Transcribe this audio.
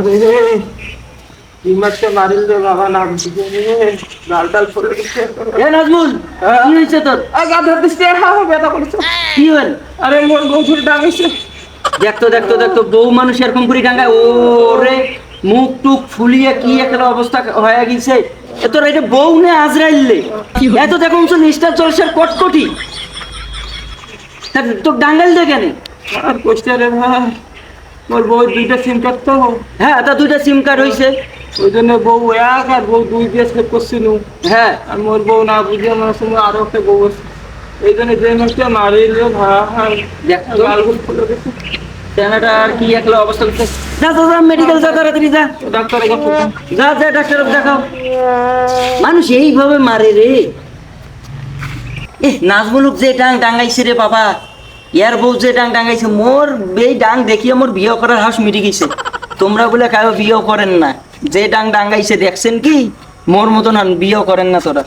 আরে কি মারতে মারিল রে বাবা না বুঝে রে লাল ডাল গেছে। এ নাজমুল কি হয়েছে তোর? আ গাধা হ্যাঁ ব্যথা করেছে। কি হল? আরে মোর বন্ধুর ডাঙাইছে দেখতো দেখতো দেখতো বউ মানুষ এরকম করে ডাঙ্গায় ও রে মুখ টুক ফুলিয়ে কি একটা অবস্থা হয়ে গেছে। এ তোর এটা বউ নে আজরাইলে এত দেখো নিষ্ঠা চলছে কটকটি। তোর ডাঙ্গাইল দে কেন? আর ভাই মোর বউ দুইটা সিম কার্ড তো। হ্যাঁ তা দুইটা সিম কার্ড হয়েছে ওই জন্য বউ এক আর বউ দুই দিয়ে সেভ করছিল হ্যাঁ। আর মোর বউ না বুঝে আমার সঙ্গে আরও একটা বউ আছে। এই জন্য যে মারিল গেছে চেনাটা আর কি একলা অবস্থা করছে যা যা মেডিকেল যা তাড়াতাড়ি যা। যান। যা। যা ডাক্তার দেখাও। মানুষ এইভাবে মারে রে। এ নাজমুলুক যে ডাং ডাঙ্গাইছে রে বাবা। ইয়ার বউ যে ডাং ডাঙাইছে, মোর এই ডাং দেখিয়ে মোর বিয়ে করার হাস মিটি গেছে। তোমরা বলে কারও বিয়ে করেন না। যে ডাং ডাঙ্গাইছে দেখছেন কি? মোর মতন আর বিয়ে করেন না তোরা।